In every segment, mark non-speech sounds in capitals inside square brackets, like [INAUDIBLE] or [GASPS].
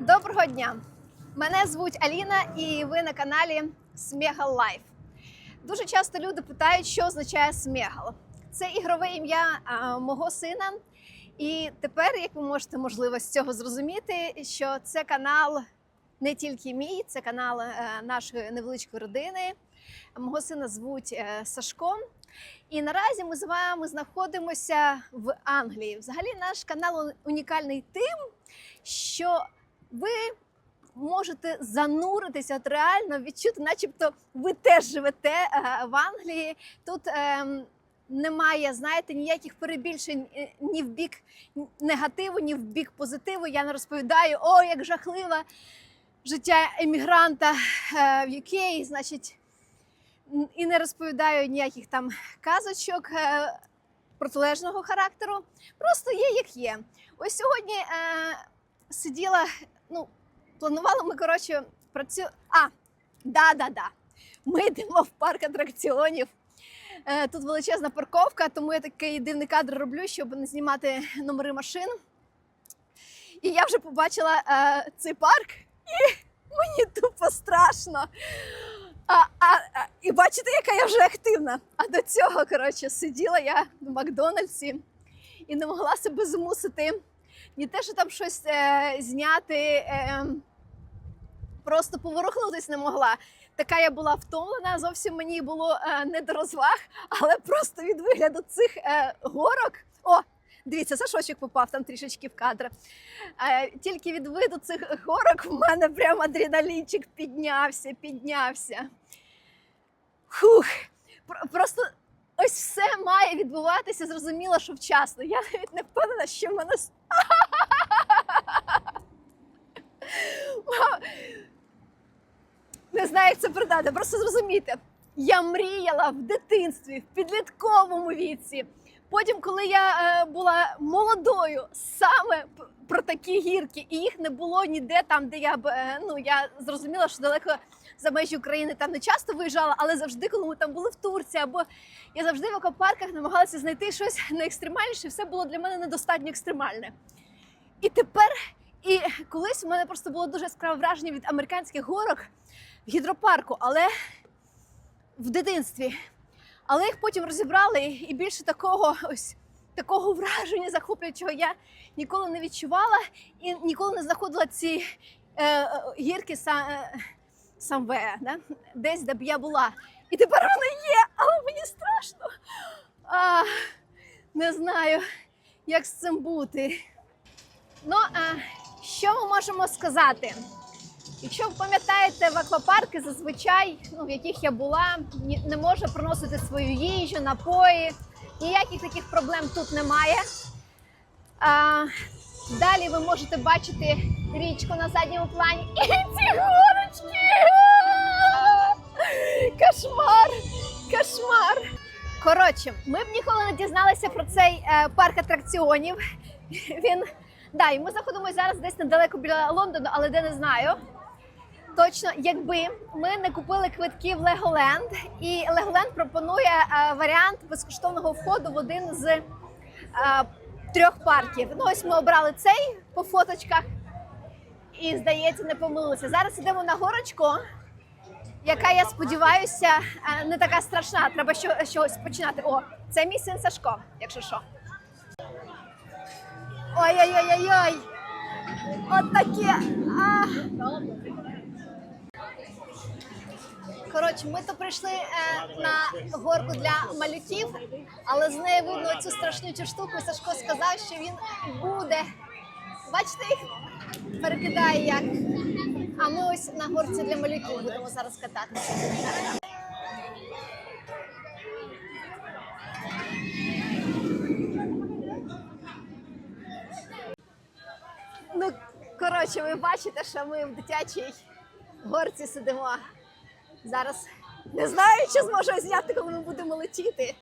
Доброго дня! Мене звуть Аліна, і ви на каналі Смегал Лайф. Дуже часто люди питають, що означає Смегал. Це ігрове ім'я мого сина. І тепер, як ви можете можливо з цього зрозуміти, що це канал не тільки мій, це канал е, нашої невеличкої родини. Мого сина звуть е, Сашко. І наразі ми з вами знаходимося в Англії. Взагалі, наш канал унікальний тим, що ви можете зануритися, от реально відчути, начебто ви теж живете е, в Англії. Тут ем, немає, знаєте, ніяких перебільшень е, ні в бік негативу, ні в бік позитиву. Я не розповідаю, о, як жахливе життя емігранта е, в UK, значить, і не розповідаю ніяких там казочок протилежного характеру. Просто є як є. Ось сьогодні е, сиділа, ну, планувала ми, коротше, працю... А, да-да-да. Ми йдемо в парк атракціонів. Е, Тут величезна парковка, тому я такий дивний кадр роблю, щоб не знімати номери машин. І я вже побачила е, цей парк, і мені тупо страшно. А, а, а, і бачите, яка я вже активна. А до цього, коротше, сиділа я в Макдональдсі і не могла себе змусити ні те, що там щось е, зняти, е, просто поворухнутись не могла. Така я була втомлена, зовсім мені було е, не до розваг, але просто від вигляду цих е, горок. О, дивіться, Сашочок попав там трішечки в кадр. Е, тільки від виду цих горок в мене прям адреналінчик піднявся, піднявся. Хух, просто ось все має відбуватися, зрозуміло, що вчасно. Я навіть не впевнена, що в мене. Не знаю, як це передати. Просто зрозумійте, я мріяла в дитинстві, в підлітковому віці. Потім, коли я е, була молодою, саме про такі гірки, і їх не було ніде там, де я б е, ну я зрозуміла, що далеко за межі України там не часто виїжджала, але завжди, коли ми там були в Турції, або я завжди в аквапарках намагалася знайти щось найекстремальніше. Все було для мене недостатньо екстремальне. І тепер, і колись у мене просто було дуже яскраве враження від американських горок в гідропарку, але в дитинстві. Але їх потім розібрали, і більше такого ось такого враження захоплюючого я ніколи не відчувала і ніколи не знаходила ці е, е, гірки са, е, самве, да? десь, де б я була. І тепер вони є, але мені страшно. А, не знаю, як з цим бути. Ну, а що ми можемо сказати? Якщо ви пам'ятаєте, в аквапарки зазвичай, ну, в яких я була, не можна приносити свою їжу, напої. Ніяких таких проблем тут немає. А, далі ви можете бачити річку на задньому плані. І ці горочки! Кошмар! Кошмар! Коротше, ми б ніколи не дізналися про цей е, парк атракціонів. Він. Да, і ми знаходимося зараз десь недалеко біля Лондону, але де не знаю. Точно, якби ми не купили квитки в Леголенд, і Леголенд пропонує е, варіант безкоштовного входу в один з е, трьох парків. Ну, ось ми обрали цей по фоточках, і здається, не помилилися. Зараз йдемо на горочку, яка, я сподіваюся, е, не така страшна. Треба що, щось починати. О, це мій син Сашко, якщо що. Ой-ой-ой-ой-ой! От таке. Коротше, ми то прийшли е, на горку для малюків, але з нею видно цю страшнючу штуку. Сашко сказав, що він буде. Бачите, їх перекидає як. А ми ось на горці для малюків будемо зараз кататися. Ну, коротше, ви бачите, що ми в дитячій горці сидимо. Зараз не знаю, чи зможу зняти, коли ми будемо летіти.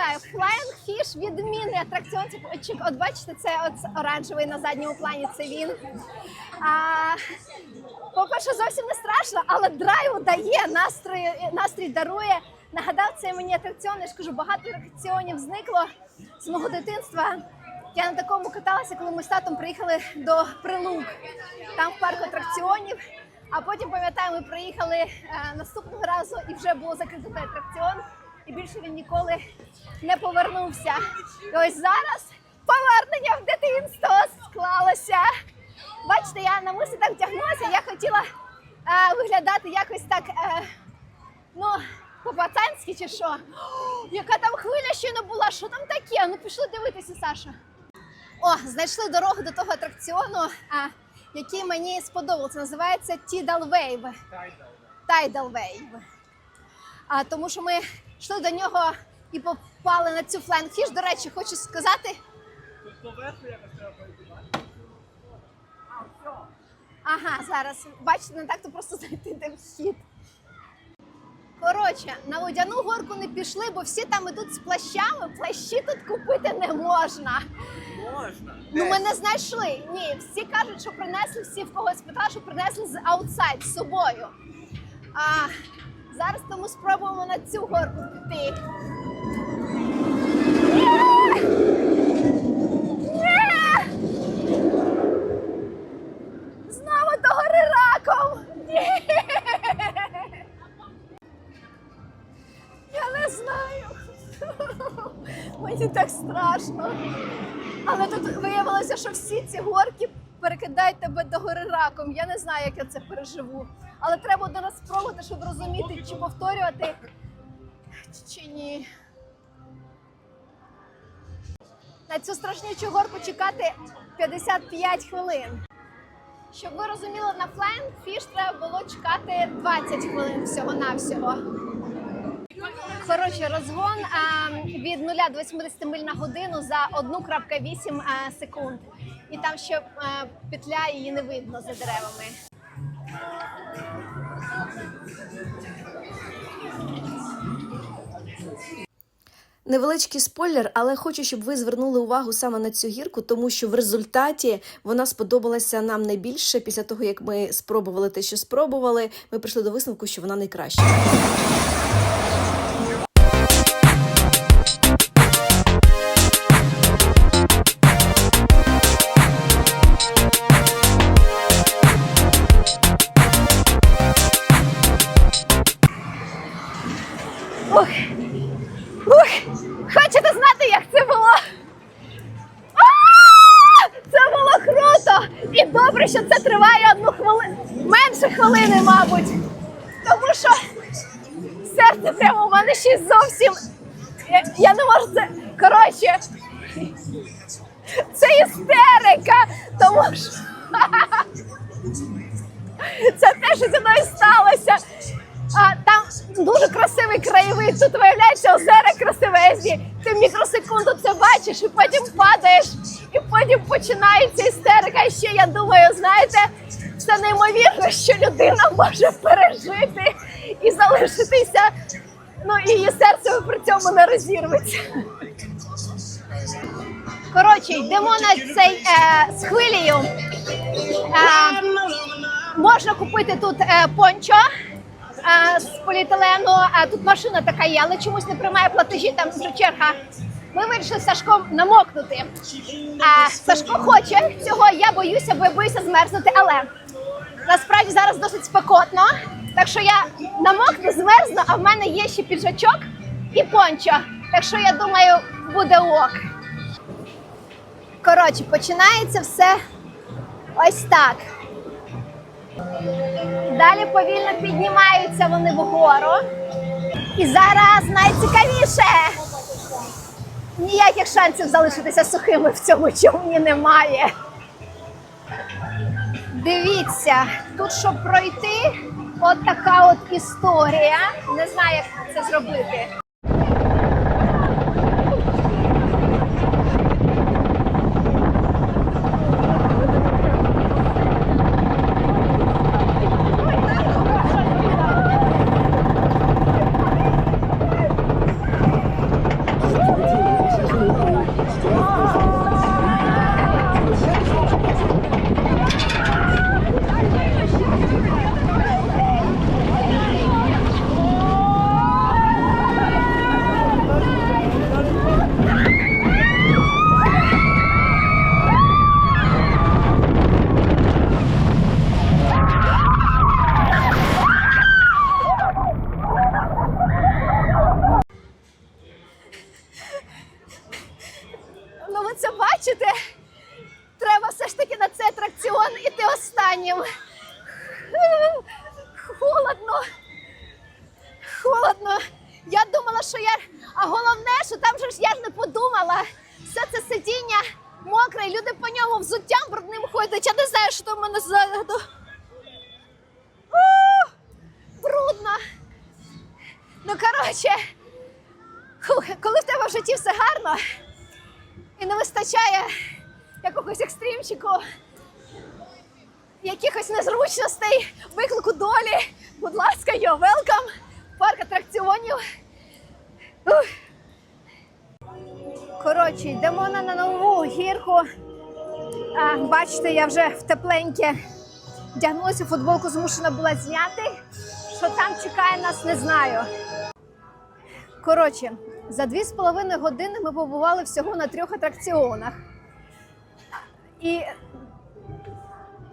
Доповідаю. Flying ж відмінний атракціон. Типу, от, бачите, це от оранжевий на задньому плані. Це він. А, по-перше, зовсім не страшно, але драйву дає, настрій, настрій дарує. Нагадав це мені атракціон. Я ж кажу, багато атракціонів зникло з мого дитинства. Я на такому каталася, коли ми з татом приїхали до Прилук. Там в парку атракціонів. А потім пам'ятаю, ми приїхали е, наступного разу і вже було закрито атракціон. І більше він ніколи не повернувся. І ось зараз повернення в дитинство склалося. Бачите, я на мислі так втягнулася, я хотіла е, виглядати якось так, е, ну, по-пацанськи чи що. О, [GASPS] яка там хвиля ще не була, що там таке? Ну пішли дивитися, Саша. О, знайшли дорогу до того атракціону, а, який мені сподобався. Називається Tidal Wave. Tidal Wave. А, тому що ми йшли до нього і попали на цю Flying Fish. До речі, хочу сказати. Тут поверху якось треба пройти. А, все. Ага, зараз. Бачите, не так то просто знайти де вхід. Коротше, на водяну горку не пішли, бо всі там ідуть з плащами. Плащі тут купити не можна. Можна. Ну, ми не знайшли. Ні, всі кажуть, що принесли, всі в когось питали, що принесли з аутсайд з собою. А зараз тому спробуємо на цю горку піти. Знову до гори раком! Я не знаю. Мені так страшно. Але тут виявилося, що всі ці горки перекидають тебе до гори раком. Я не знаю, як я це переживу. Але треба один раз спробувати, щоб розуміти, чи повторювати, чи ні. На цю страшнючу горку чекати 55 хвилин. Щоб ви розуміли, на Flying Fish треба було чекати 20 хвилин всього-навсього. Коротше, розгон а, від 0 до 80 миль на годину за 1,8 а, секунд. І там ще а, петля її не видно за деревами. Невеличкий спойлер, але хочу, щоб ви звернули увагу саме на цю гірку, тому що в результаті вона сподобалася нам найбільше після того, як ми спробували те, що спробували. Ми прийшли до висновку, що вона найкраща. Красивий краєвид. Тут виявляється озера красивезні. Ти мікросекунду це бачиш, і потім падаєш, і потім починається істерика. І ще я думаю, знаєте, це неймовірно, що людина може пережити і залишитися. Ну і її серце при цьому не розірветься. Коротше, йдемо на цей е, з хвилею. Е, можна купити тут е, пончо з поліетилену. Тут машина така є, але чомусь не приймає платежі, там вже черга. Ми вирішили з Сашком намокнути. Е, Сашко хоче цього, я боюся, бо я боюся змерзнути, але насправді зараз досить спекотно. Так що я намокну, змерзну, а в мене є ще піджачок і пончо. Так що я думаю, буде ок. Коротше, починається все ось так. Далі повільно піднімаються вони вгору. І зараз найцікавіше. Ніяких шансів залишитися сухими в цьому човні немає. Дивіться, тут щоб пройти, от така от історія. Не знаю, як це зробити. коли це бачите, треба все ж таки на цей атракціон іти останнім. Холодно. Холодно. Я думала, що я. А головне, що там же ж я ж не подумала. Все це сидіння мокре, і люди по ньому взуттям брудним ходять. Я не знаю, що там у мене ззаду. У, Брудно. Ну, коротше, фух, коли в тебе в житті все гарно і не вистачає якогось екстримчику, якихось незручностей, виклику долі, будь ласка, йо, велкам, парк атракціонів. Коротше, йдемо на, на нову гірку. А, бачите, я вже в тепленьке вдягнулася, футболку змушена була зняти. Що там чекає нас, не знаю. Коротше, за дві з половиною години ми побували всього на трьох атракціонах. І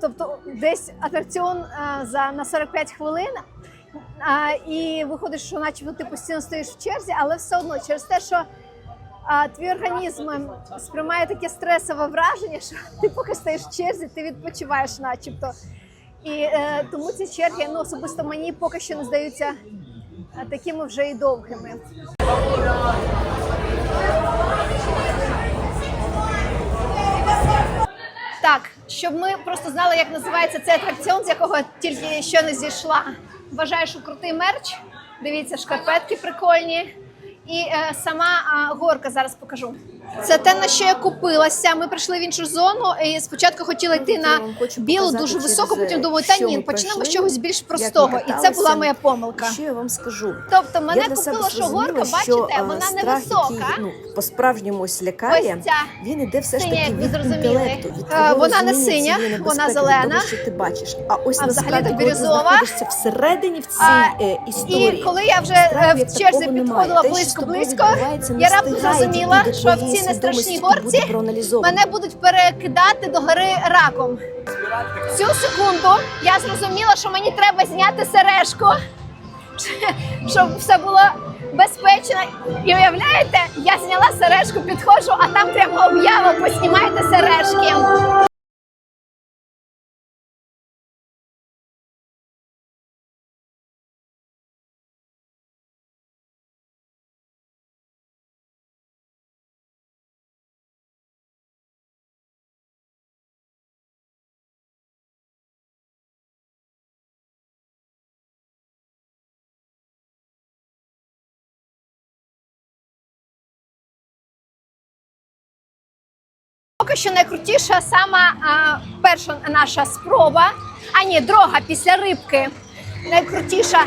тобто десь атракціон а, за на 45 хвилин. А, і виходить, що начебто ти постійно стоїш в черзі, але все одно через те, що а, твій організм сприймає таке стресове враження, що [LAUGHS] ти поки стоїш в черзі, ти відпочиваєш, начебто. І е, тому ці черги ну, особисто мені поки що не здаються е, такими вже і довгими. Так, щоб ми просто знали, як називається цей атракціон, з якого тільки що не зійшла. Вважаю, що крутий мерч. Дивіться, шкарпетки прикольні. І е, сама е, горка зараз покажу. Це те, на що я купилася. Ми прийшли в іншу зону. І спочатку хотіла йти на білу, дуже високу. Потім думаю, та ні, почнемо з чогось більш простого. І це була моя помилка. Що я вам скажу? Тобто мене купила, що горка, бачите, вона страх, невисока. ну, по-справжньому ось лякає, він іде все ж таки від інтелекту, Е, вона не синя, вона зелена. Що ти бачиш. А ось насправді, бірюзова. всередині в цій е, історії. І коли я вже е, в черзі підходила тобою близько-близько, я раптом зрозуміла, що в цій нестрашній свідомості і горці мене будуть перекидати до гори раком. Цю секунду я зрозуміла, що мені треба зняти сережку, [LAUGHS] щоб все було безпечно. І уявляєте, я зняла сережку, підходжу, а там прямо об'ява, поснімайте сережки. Поки що найкрутіша сама а, перша наша спроба, а ні, друга після рибки. Найкрутіша.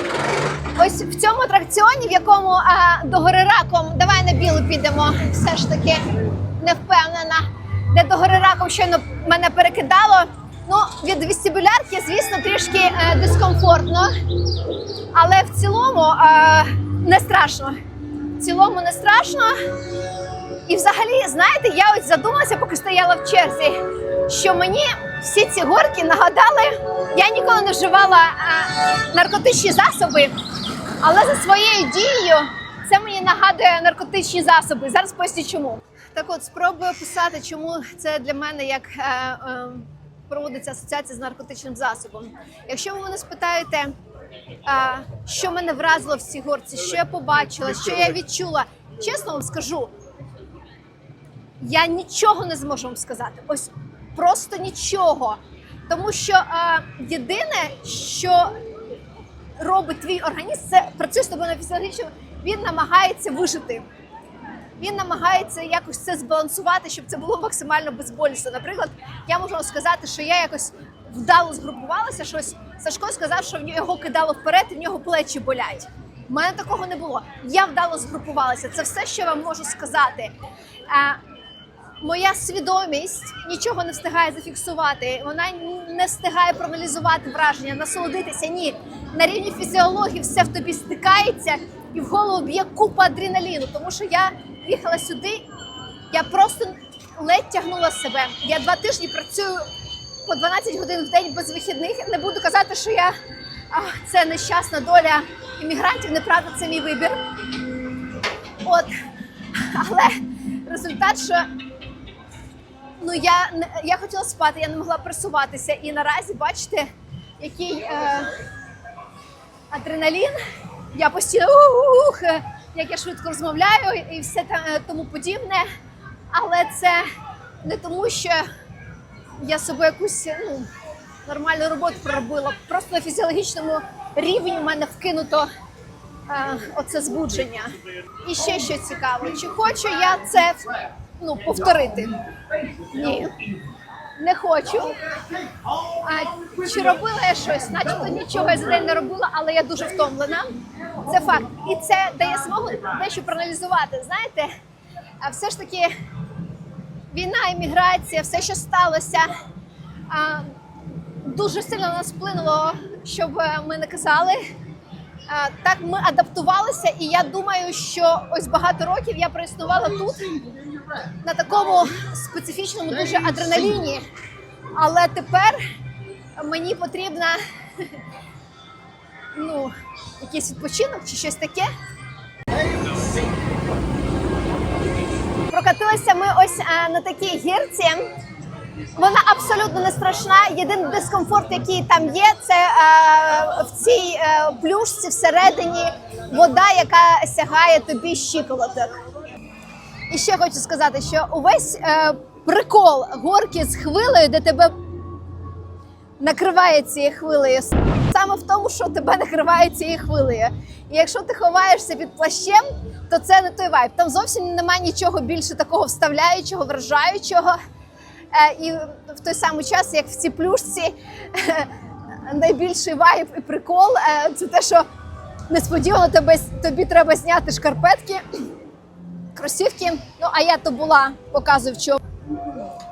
Ось в цьому атракціоні, в якому а, до раком, давай на білу підемо, все ж таки не впевнена, де до гори раком щойно мене перекидало. Ну, від вестибулярки, звісно, трішки е, дискомфортно, але в цілому е, не страшно. В цілому не страшно. І взагалі, знаєте, я ось задумалася, поки стояла в черзі, що мені всі ці горки нагадали, я ніколи не вживала а, наркотичні засоби, але за своєю дією це мені нагадує наркотичні засоби. Зараз поясню чому. Так от спробую описати, чому це для мене як е, е, проводиться асоціація з наркотичним засобом. Якщо ви мене спитаєте, а, що мене вразило в цій горці, що я побачила, що я відчула, чесно вам скажу, я нічого не зможу вам сказати. Ось просто нічого. Тому що е, єдине, що робить твій організм, це працює з тобою на фізіологічному, він намагається вижити. Він намагається якось це збалансувати, щоб це було максимально безболісно. Наприклад, я можу вам сказати, що я якось вдало згрупувалася. Щось Сашко сказав, що в його кидало вперед, і в нього плечі болять. У мене такого не було. Я вдало згрупувалася. Це все, що я вам можу сказати. Моя свідомість нічого не встигає зафіксувати. Вона не встигає проаналізувати враження, насолодитися. Ні, на рівні фізіології все в тобі стикається і в голову б'є купа адреналіну. Тому що я їхала сюди, я просто ледь тягнула себе. Я два тижні працюю по 12 годин в день без вихідних. Не буду казати, що я а, це нещасна доля іммігрантів. Неправда, це мій вибір. От, але результат, що Ну я я хотіла спати, я не могла просуватися. І наразі бачите, який е, адреналін. Я постійно ух, як я швидко розмовляю і все е, тому подібне. Але це не тому, що я собі якусь ну, нормальну роботу проробила. Просто на фізіологічному рівні в мене вкинуто е, оце збудження. І ще що цікаво, чи хочу я це ну, повторити? Ні. Не хочу. А, чи робила я щось? Начебто нічого я за день не робила, але я дуже втомлена. Це факт. І це дає змогу дещо проаналізувати. Знаєте, а все ж таки війна, імміграція, все, що сталося, а, дуже сильно на нас вплинуло, щоб е, ми не казали. А, Так ми адаптувалися, і я думаю, що ось багато років я проіснувала тут на такому специфічному дуже адреналіні. Але тепер мені потрібна [LAUGHS] ну, якийсь відпочинок чи щось таке. Прокатилися ми ось е, на такій гірці. Вона абсолютно не страшна. Єдиний дискомфорт, який там є, це е, в цій е, плюшці всередині вода, яка сягає тобі щиколоток. І ще хочу сказати, що увесь е, прикол горки з хвилею, де тебе накриває цією хвилею, саме в тому, що тебе накриває цією хвилею. І якщо ти ховаєшся під плащем, то це не той вайб. Там зовсім немає нічого більше такого вставляючого, вражаючого. Е, і в той самий час, як в цій плюшці, [LAUGHS] найбільший вайб і прикол е, це те, що несподівано тебе, тобі треба зняти шкарпетки кросівки. Ну, а я то була, показую в чому.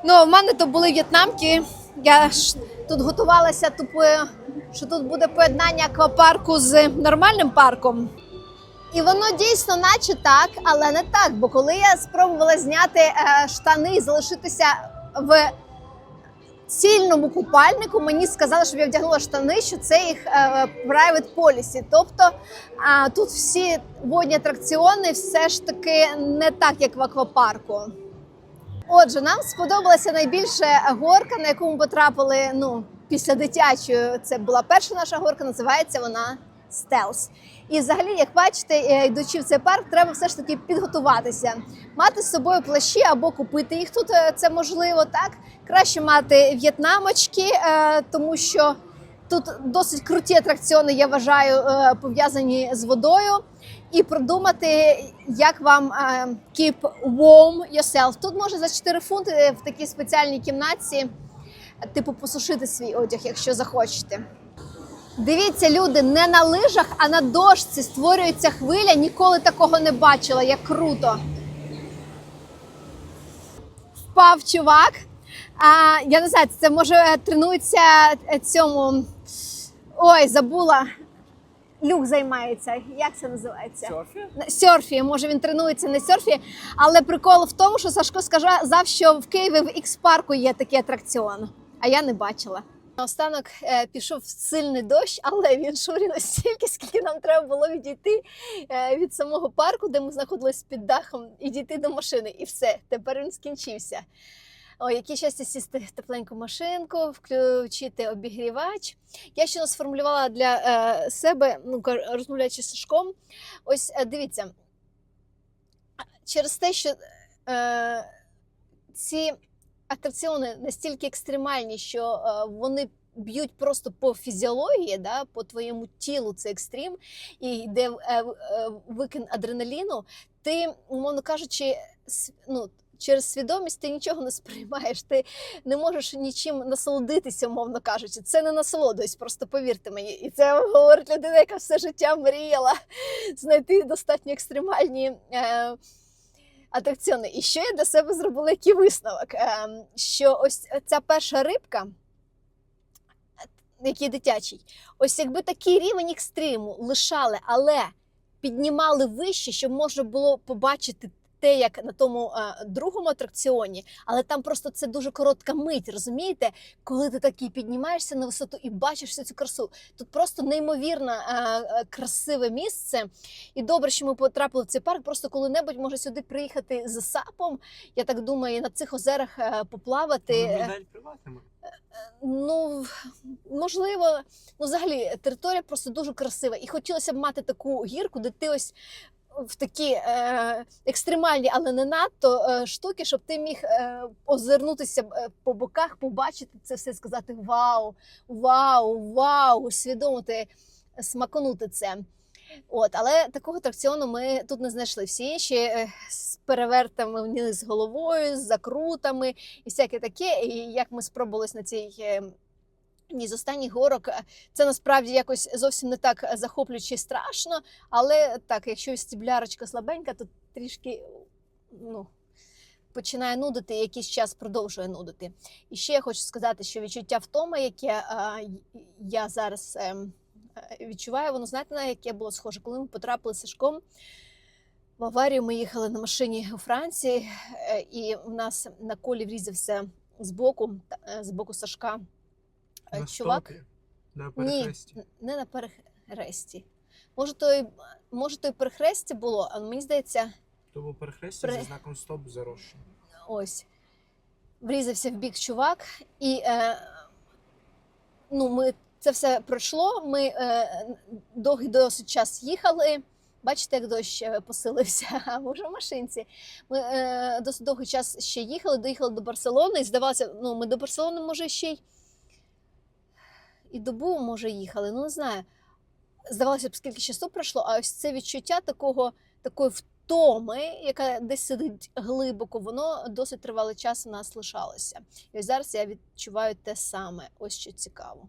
Ну, в мене то були в'єтнамки. Я ж тут готувалася тупою, що тут буде поєднання аквапарку з нормальним парком. І воно дійсно, наче так, але не так. Бо коли я спробувала зняти е, штани і залишитися в цільному купальнику, мені сказали, щоб я вдягнула штани, що це їх е, private policy. Тобто тут всі водні атракціони все ж таки не так, як в аквапарку. Отже, нам сподобалася найбільше горка, на яку ми потрапили ну, після дитячої. Це була перша наша горка, називається вона Стелс. І взагалі, як бачите, е, йдучи в цей парк, треба все ж таки підготуватися, мати з собою плащі або купити їх тут. е, Це можливо так. Краще мати в'єтнамочки, е, тому що тут досить круті атракціони, я вважаю, пов'язані з водою. І продумати, як вам keep warm yourself. Тут може за 4 фунти в такій спеціальній кімнатці, е, типу, посушити свій одяг, якщо захочете. Дивіться, люди, не на лижах, а на дошці створюється хвиля. Ніколи такого не бачила. Як круто. Впав чувак. А, я не знаю, це може тренується цьому. Ой, забула. Люк займається. Як це називається? Серфі? Серфі. Може він тренується на серфі, але прикол в тому, що Сашко сказав, що в Києві в X-парку є такий атракціон, а я не бачила. Наостанок е, пішов сильний дощ, але він шурів настільки, скільки нам треба було відійти е, від самого парку, де ми знаходились під дахом, і дійти до машини. І все, тепер він скінчився. О, яке щастя сісти в тепленьку машинку, включити обігрівач. Я ще сформулювала для е, себе, ну розмовляючи з Сашком. Ось дивіться, через те, що е, ці атракціони настільки екстремальні, що е, вони б'ють просто по фізіології, да, по твоєму тілу це екстрім, і йде е, е, викин адреналіну, ти, умовно кажучи, ну, через свідомість ти нічого не сприймаєш, ти не можеш нічим насолодитися, умовно кажучи. Це не насолодуюсь, просто повірте мені. І це говорить людина, яка все життя мріяла знайти достатньо екстремальні. Е, Атракціони. І що я для себе зробила який висновок? Е, що ось ця перша рибка, який дитячий, ось якби такий рівень екстриму лишали, але піднімали вище, щоб можна було побачити те, як на тому е, другому атракціоні, але там просто це дуже коротка мить, розумієте? Коли ти такий піднімаєшся на висоту і бачиш всю цю красу. Тут просто неймовірно е, е, красиве місце. І добре, що ми потрапили в цей парк. Просто коли-небудь може сюди приїхати з сапом. Я так думаю, на цих озерах е, поплавати. Е, приватними. Ну, можливо, ну взагалі територія просто дуже красива. І хотілося б мати таку гірку, де ти ось в такі е, екстремальні, але не надто е, штуки, щоб ти міг е, озирнутися е, по боках, побачити це все, сказати Вау, вау, вау, усвідомити, смаконути це. От, але такого атракціону ми тут не знайшли. Всі інші е, з перевертами вниз головою, з закрутами і всяке таке. І як ми спробувались на цій одній з останніх горок, е, це насправді якось зовсім не так захоплююче і страшно. Але так, якщо стіблярочка слабенька, то трішки ну, починає нудити і якийсь час продовжує нудити. І ще я хочу сказати, що відчуття втоми, яке й- я зараз. ем, е, Відчуваю, воно знаєте, на яке було схоже, коли ми потрапили Сашком в аварію. Ми їхали на машині у Франції, е, і в нас на колі врізався з боку, е, з боку Сашка На чувак. стопі, На перехресті. н- не на перехресті. Може, то і, може, то і перехресті було, але мені здається, Тому перехрестя При- зі знаком стоп зарощено. ось врізався в бік чувак, і е, ну, ми це все пройшло. Ми е, довгий досить час їхали. Бачите, як дощ е, посилився, [LAUGHS] а ми вже в машинці. Ми е, досить довгий час ще їхали, доїхали до Барселони, і здавалося, ну, ми до Барселони, може, ще й і добу, може, їхали, ну не знаю. Здавалося б, скільки часу пройшло, а ось це відчуття такого, такої втоми, яка десь сидить глибоко, воно досить тривалий час у нас лишалося. І ось зараз я відчуваю те саме, ось що цікаво.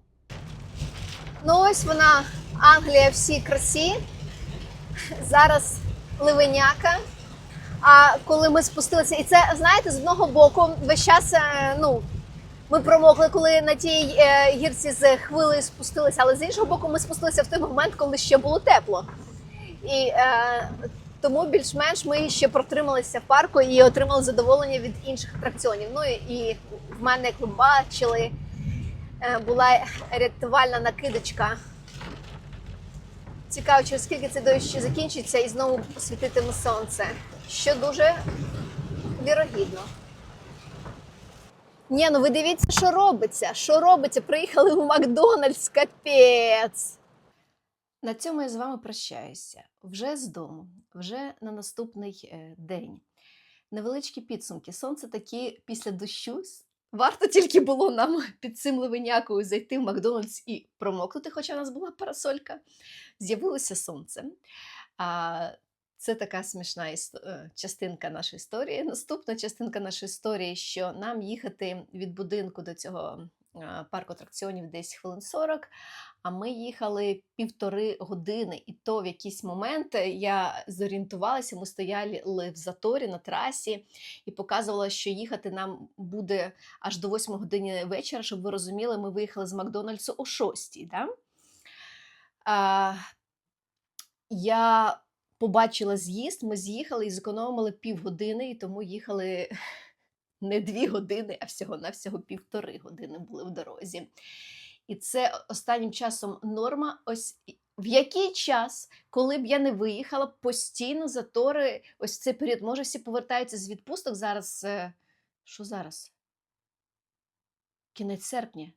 Ну, ось вона, Англія, всій красі. Зараз ливеняка. А коли ми спустилися, і це знаєте, з одного боку, весь час е, ну, ми промокли, коли на тій е, гірці з хвилею спустилися, але з іншого боку, ми спустилися в той момент, коли ще було тепло. І е, тому більш-менш ми ще протрималися в парку і отримали задоволення від інших атракціонів. Ну і, в мене, як ви бачили, е, була рятувальна накидочка. Цікаво, через скільки це дощ закінчиться і знову світитиме сонце, що дуже вірогідно. Ні, ну ви дивіться, що робиться. Що робиться? Приїхали в Макдональдс, капець. На цьому я з вами прощаюся вже з дому, вже на наступний е, день. Невеличкі підсумки. Сонце таки після дощу. Варто тільки було нам [LAUGHS] під цим ливенякою зайти в Макдональдс і промокнути, хоча в нас була парасолька. З'явилося сонце. А, це така смішна іс- е, частинка нашої історії. Наступна частинка нашої історії, що нам їхати від будинку до цього е, парку атракціонів десь хвилин 40, а ми їхали півтори години, і то в якийсь момент я зорієнтувалася, ми стояли в заторі на трасі і показувала, що їхати нам буде аж до 8 години вечора, щоб ви розуміли, ми виїхали з Макдональдсу о 6. Да? А, я побачила з'їзд, ми з'їхали і зекономили півгодини, і тому їхали [LAUGHS] не дві години, а всього-навсього півтори години були в дорозі. І це останнім часом норма. Ось в який час, коли б я не виїхала, постійно затори, ось цей період. Може, всі повертаються з відпусток зараз. е, Що зараз? Кінець серпня.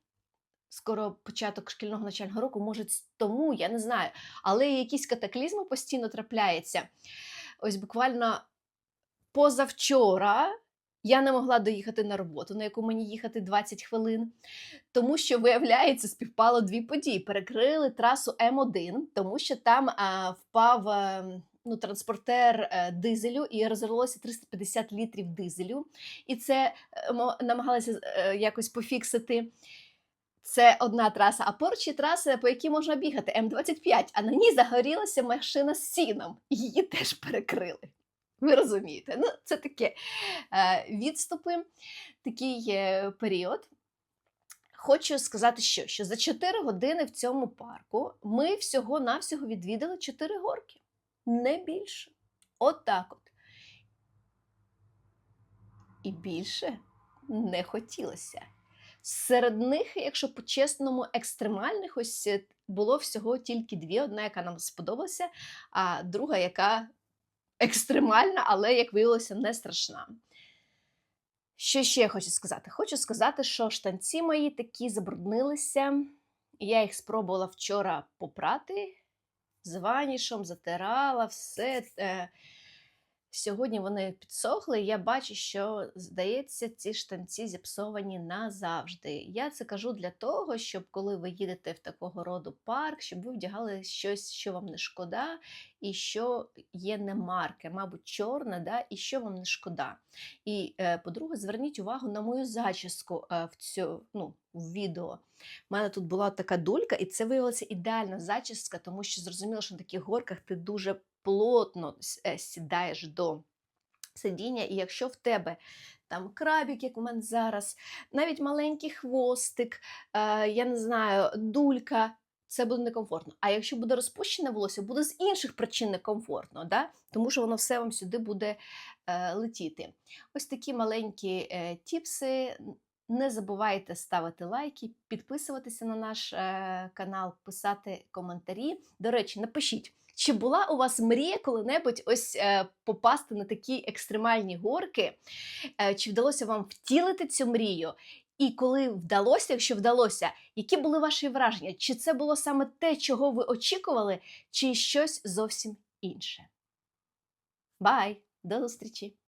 Скоро початок шкільного навчального року, може, тому, я не знаю. Але якісь катаклізми постійно трапляються. Ось буквально позавчора я не могла доїхати на роботу, на яку мені їхати 20 хвилин. Тому що, виявляється, співпало дві події. Перекрили трасу М1, тому що там а, впав а, ну, транспортер е, дизелю і розірвалося 350 літрів дизелю. І це е, мо- намагалися е, якось пофіксити. Це одна траса, а поруч є траса, по якій можна бігати М25, а на ній загорілася машина з сіном. Її теж перекрили. Ви розумієте? Ну, це таке е, відступи, такий е, період. Хочу сказати, що, що за 4 години в цьому парку ми всього-навсього відвідали 4 горки. Не більше. От так от. і більше не хотілося. Серед них, якщо по-чесному, екстремальних, ось е, було всього тільки дві: одна, яка нам сподобалася, а друга, яка екстремальна, але, як виявилося, не страшна. Що ще я хочу сказати? Хочу сказати, що штанці мої такі забруднилися. Я їх спробувала вчора попрати з ванішем, затирала все. Сьогодні вони підсохли, я бачу, що, здається, ці штанці зіпсовані назавжди. Я це кажу для того, щоб коли ви їдете в такого роду парк, щоб ви вдягали щось, що вам не шкода, і що є не марке, мабуть, чорне, да, і що вам не шкода. І, е, по-друге, зверніть увагу на мою зачіску е, в цю, ну, в відео. У мене тут була така дулька, і це виявилася ідеальна зачіска, тому що зрозуміло, що на таких горках ти дуже плотно е, сідаєш до сидіння, і якщо в тебе там крабік, як у мене зараз, навіть маленький хвостик, я не знаю, дулька. Це буде некомфортно. А якщо буде розпущене волосся, буде з інших причин некомфортно, да? тому що воно все вам сюди буде е, летіти. Ось такі маленькі е, тіпси. Не забувайте ставити лайки, підписуватися на наш е, канал, писати коментарі. До речі, напишіть, чи була у вас мрія коли-небудь ось е, попасти на такі екстремальні горки? Е, чи вдалося вам втілити цю мрію? І коли вдалося, якщо вдалося, які були ваші враження? Чи це було саме те, чого ви очікували, чи щось зовсім інше? Бай! До зустрічі!